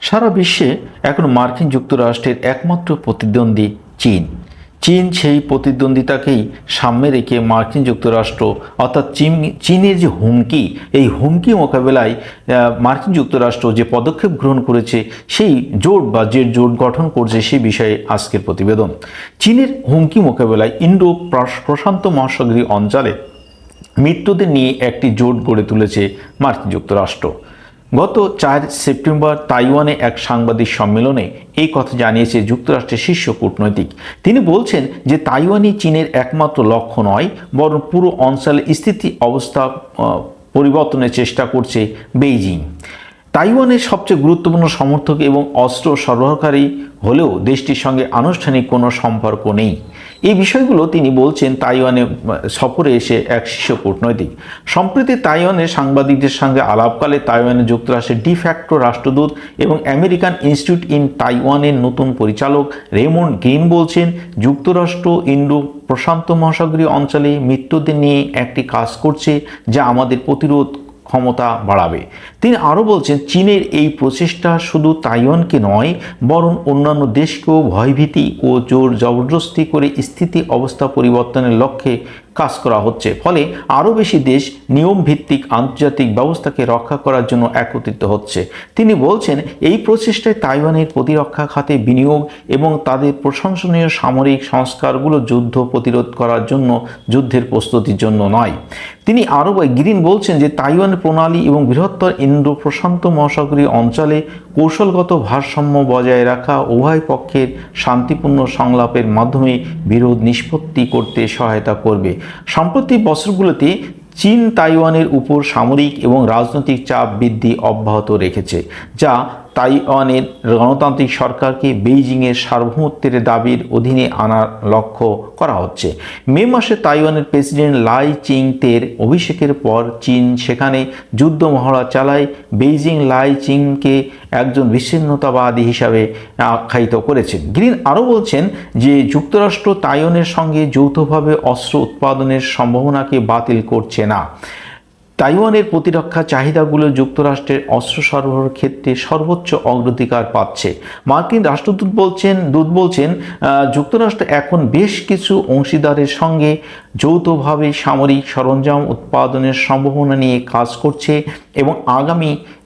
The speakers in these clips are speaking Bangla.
সারা বিশ্বে এখন মার্কিন যুক্তরাষ্ট্রের একমাত্র প্রতিদ্বন্দ্বী চীন। চীন সেই প্রতিদ্বন্দ্বিতাকেই সামনে রেখে মার্কিন যুক্তরাষ্ট্র, অর্থাৎ চীন চীনের যে হুমকি, এই হুমকি মোকাবেলায় মার্কিন যুক্তরাষ্ট্র যে পদক্ষেপ গ্রহণ করেছে, সেই জোট বা যে জোট গঠন করছে সেই বিষয়ে আজকের প্রতিবেদন। চীনের হুমকি মোকাবেলায় ইন্ডো প্রশ- প্রশান্ত মহাসাগরীয় অঞ্চলে মৃত্যুদের নিয়ে একটি জোট গড়ে তুলেছে মার্কিন যুক্তরাষ্ট্র। গত চার সেপ্টেম্বর তাইওয়ানে এক সাংবাদিক সম্মেলনে এই কথা জানিয়েছে যুক্তরাষ্ট্রের শীর্ষ কূটনৈতিক। তিনি বলছেন যে তাইওয়ানই চীনের একমাত্র লক্ষ্য নয়, বরং পুরো অঞ্চলের স্থিতি অবস্থা পরিবর্তনের চেষ্টা করছে বেইজিং। তাইওয়ানের সবচেয়ে গুরুত্বপূর্ণ সমর্থক এবং অস্ত্র সরবরাহকারী হলেও দেশটির সঙ্গে আনুষ্ঠানিক কোনো সম্পর্ক নেই। এই বিষয়গুলো তিনি বলছেন তাইওয়ানে সফরে এসে এক শীর্ষ কূটনৈতিক। সম্প্রতি তাইওয়ানের সাংবাদিকদের সঙ্গে আলাপকালে তাইওয়ানের যুক্তরাষ্ট্রের ডিফ্যাক্টো রাষ্ট্রদূত এবং আমেরিকান ইনস্টিটিউট ইন তাইওয়ানের নতুন পরিচালক রেমন্ড গ্রিন বলছেন, যুক্তরাষ্ট্র ইন্ডো প্রশান্ত মহাসাগরীয় অঞ্চলে মৃত্যুদের নিয়ে একটি কাজ করছে যা আমাদের প্রতিরোধ ক্ষমতা বাড়াবে। তিনি আরও বলছেন, চীনের এই প্রচেষ্টা শুধু তাইওয়ানকে নয়, বরং অন্যান্য দেশকেও ভয়ভীতি ও জোর জবরদস্তি করে স্থিতি অবস্থা পরিবর্তনের লক্ষ্যে কাজ করা হচ্ছে। ফলে আরও বেশি দেশ নিয়ম ভিত্তিক আন্তর্জাতিক ব্যবস্থাকে রক্ষা করার জন্য একত্রিত হচ্ছে। তিনি বলছেন, এই প্রচেষ্টায় তাইওয়ানের প্রতিরক্ষা খাতে বিনিয়োগ এবং তাদের প্রশংসনীয় সামরিক সংস্কারগুলো যুদ্ধ প্রতিরোধ করার জন্য যুদ্ধের প্রস্তুতির জন্য নয়। তিনি আরও গ্রিন বলছেন যে তাইওয়ান প্রণালী এবং বৃহত্তর ইন্দো প্রশান্ত মহাসাগরীয় অঞ্চলে কৌশলগত ভারসাম্য বজায় রাখা উভয় পক্ষের শান্তিপূর্ণ সংলাপের মাধ্যমে বিরোধ নিষ্পত্তি করতে সহায়তা করবে। সাম্প্রতিক বছরগুলোতে চীন তাইওয়ানের উপর সামরিক এবং রাজনৈতিক চাপ বৃদ্ধি অব্যাহত রেখেছে যা তাইওয়ানের গণতান্ত্রিক সরকারকে বেইজিংয়ের সার্বভৌমত্বের দাবির অধীনে আনার লক্ষ্য করা হচ্ছে। মে মাসে তাইওয়ানের প্রেসিডেন্ট লাই চিং তের অভিষেকের পর চীন সেখানে যুদ্ধ মহড়া চালায়। বেইজিং লাই চিংকে একজন বিচ্ছিন্নতাবাদী হিসাবে আখ্যায়িত করেছেন। গ্রিন আরও বলছেন যে যুক্তরাষ্ট্র তাইওয়ানের সঙ্গে যৌথভাবে অস্ত্র উৎপাদনের সম্ভাবনাকে বাতিল করছে না। তাইওয়ানের প্রতিরক্ষা চাহিদাগুলো যুক্তরাষ্ট্রের অস্ত্র সরবরাহের ক্ষেত্রে সর্বোচ্চ অগ্রাধিকার পাচ্ছে। মার্কিন রাষ্ট্রদূত বলছেন, দূত বলছেন যুক্তরাষ্ট্র এখন বেশ কিছু অংশীদারের সঙ্গে যৌথভাবে সামরিক সরঞ্জাম উৎপাদনের সম্ভাবনা নিয়ে কাজ করছে এবং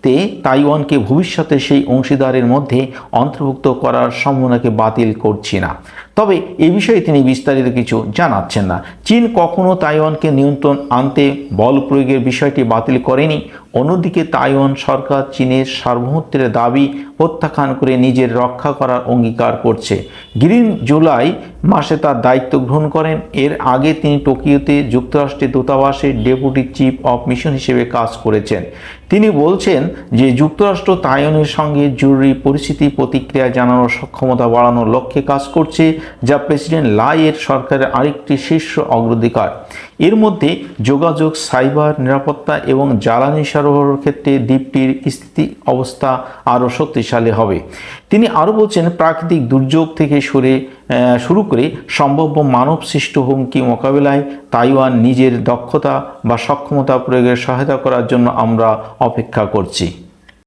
আগামীতে তাইওয়ানকে ভবিষ্যতে সেই অংশীদারের মধ্যে অন্তর্ভুক্ত করার সম্ভাবনাকে বাতিল করছি না। তবে এ বিষয়ে তিনি বিস্তারিত কিছু জানাচ্ছেন না। চীন কখনো তাইওয়ানকে নিয়ন্ত্রণ আনতে বল প্রয়োগের বিষয়টি বাতিল করেনি। অন্যদিকে তাইওয়ান সরকার চীনের সার্বভৌমত্বের দাবি প্রত্যাখ্যান করে নিজের রক্ষা করার অঙ্গীকার করছে। গ্রিন জুলাই মাসে তার দায়িত্ব গ্রহণ করেন। এর আগে তিনি টোকিওতে যুক্তরাষ্ট্রের দূতাবাসের ডেপুটি চিফ অফ মিশন হিসেবে কাজ করেছেন। তিনি বলছেন যে যুক্তরাষ্ট্র তাইওয়ানের সঙ্গে জরুরি পরিস্থিতি প্রতিক্রিয়া জানানোর সক্ষমতা বাড়ানোর লক্ষ্যে কাজ করছে, যা প্রেসিডেন্ট লাইয়ের সরকারের আরেকটি শীর্ষ অগ্রাধিকার। এর মধ্যে যোগাযোগ, সাইবার নিরাপত্তা এবং জ্বালানি সরবরাহের ক্ষেত্রে দ্বীপটির স্থিতি অবস্থা আরও শক্তিশালী হবে। তিনি আরও বলছেন, প্রাকৃতিক দুর্যোগ থেকে সরে শুরু করে সম্ভাব্য মানব সৃষ্ট হুমকি মোকাবেলায় তাইওয়ান নিজের দক্ষতা বা সক্ষমতা প্রয়োগের সহায়তা করার জন্য আমরা অপেক্ষা করছি।